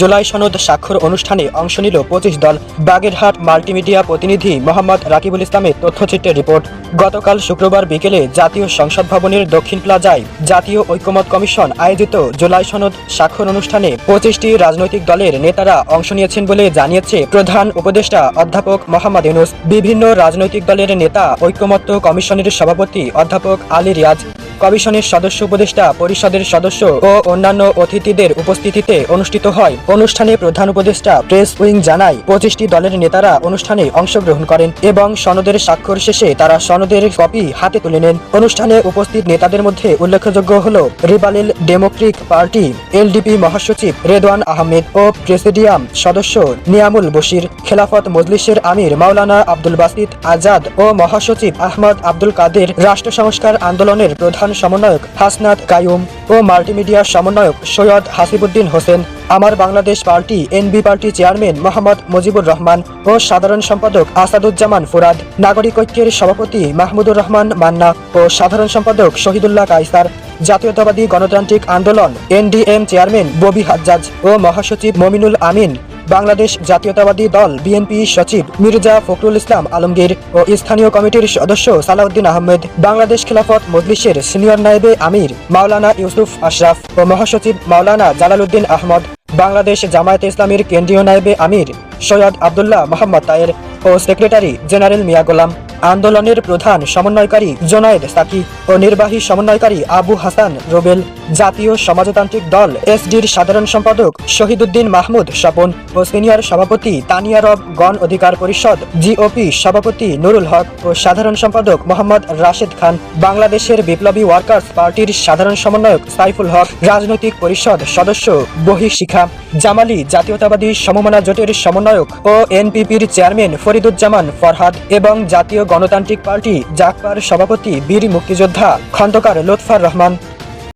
জুলাই সনদ স্বাক্ষর অনুষ্ঠানে অংশ নিল পঁচিশ দল। বাগেরহাট মাল্টিমিডিয়া প্রতিনিধি মোহাম্মদ রাকিবুল ইসলামের তথ্যচিত্রের রিপোর্ট। গতকাল শুক্রবার বিকেলে জাতীয় সংসদ ভবনের দক্ষিণ প্লাজায় জাতীয় ঐক্যমত কমিশন আয়োজিত জুলাই সনদ স্বাক্ষর অনুষ্ঠানে পঁচিশটি রাজনৈতিক দলের নেতারা অংশ নিয়েছেন বলে জানিয়েছে প্রধান উপদেষ্টা অধ্যাপক মোহাম্মদ ইউনুস। বিভিন্ন রাজনৈতিক দলের নেতা ঐক্যমত্য কমিশনের সভাপতি অধ্যাপক আলী রিয়াজ কমিশনের সদস্য উপদেষ্টা, পরিষদের সদস্য ও অন্যান্য অতিথিদের উপস্থিতিতে অনুষ্ঠিত হয়। অনুষ্ঠানে প্রধান উপদেষ্টা প্রেস উইং জানায়, পঁচিশটি দলের নেতারা অনুষ্ঠানে অংশগ্রহণ করেন এবং সনদের স্বাক্ষর শেষে তারা সনদের কপি হাতে তুলে নেন। অনুষ্ঠানে উপস্থিত নেতাদের মধ্যে উল্লেখযোগ্য হল রিপাবলিক ডেমোক্রিক পার্টি, এলডিপি মহাসচিব রেদওয়ান আহমেদ ও প্রেসিডিয়াম সদস্য নিয়ামুল বশির, খেলাফত মজলিসের আমির মাওলানা আব্দুল বাসিদ আজাদ ও মহাসচিব আহমদ আব্দুল কাদের। রাষ্ট্র সংস্কার আন্দোলনের প্রধান সমন্বয়ক হাসনাত কায়ুম ও মাল্টিমিডিয়া সমন্বয়ক Syed Hasibuddin Hossain, Amar Bangladesh party, NB party chairman Mohammad Mujibur Rahman ও সাধারণ সম্পাদক আসাদুজ্জামান ফুরাদ, নাগরিক ঐক্যের সভাপতি মাহমুদুর রহমান মান্না ও সাধারণ সম্পাদক শহীদুল্লাহ কাইসার জাতীয়তাবাদী গণতান্ত্রিক আন্দোলন, এনডিএম চেয়ারম্যান ববি হাজ্জাজ ও মহাসচিব মমিনুল আমিন। বাংলাদেশ জাতীয়তাবাদী দল বিএনপি সচিব মির্জা ফখরুল ইসলাম আলমগীর ও স্থানীয় কমিটির সদস্য সালাউদ্দিন আহমেদ, বাংলাদেশ খিলাফত মজলিসের সিনিয়র নায়েবে আমির, মাওলানা ইউসুফ আশরাফ ও মহাসচিব মাওলানা জালালউদ্দিন আহমদ, বাংলাদেশ জামায়াত ইসলামীর কেন্দ্রীয় নায়েবে আমির, সৈয়দ আবদুল্লাহ মোহাম্মদ তায়ের ও সেক্রেটারি জেনারেল মিয়া গোলাম। আন্দোলনের প্রধান সমন্বয়কারী জোনায়েদ সাকি ও নির্বাহী সমন্বয়কারী আবু হাসান রোবেল, জাতীয় সমাজতান্ত্রিক দল এসডির সাধারণ সম্পাদক শহীদুদ্দিন মাহমুদ স্বপন ও সিনিয়র সভাপতি তানিয়া রব, গণ অধিকার পরিষদ জিওপি সভাপতি নুরুল হক ও সাধারণ সম্পাদক মোহাম্মদ রাশেদ খান, বাংলাদেশের বিপ্লবী ওয়ার্কার্স পার্টির সাধারণ সমন্বয়ক সাইফুল হক, রাজনৈতিক পরিষদ সদস্য বহি শিখা জামালি জাতীয়তাবাদী সমমনা জোটের সমন্বয়ক ও এনপিপির চেয়ারম্যান ফরিদুজ্জামান ফরহাদ এবং জাতীয় গণতান্ত্রিক পার্টি জাকপার সভাপতি বীর মুক্তিযোদ্ধা খন্দকার লুৎফার রহমান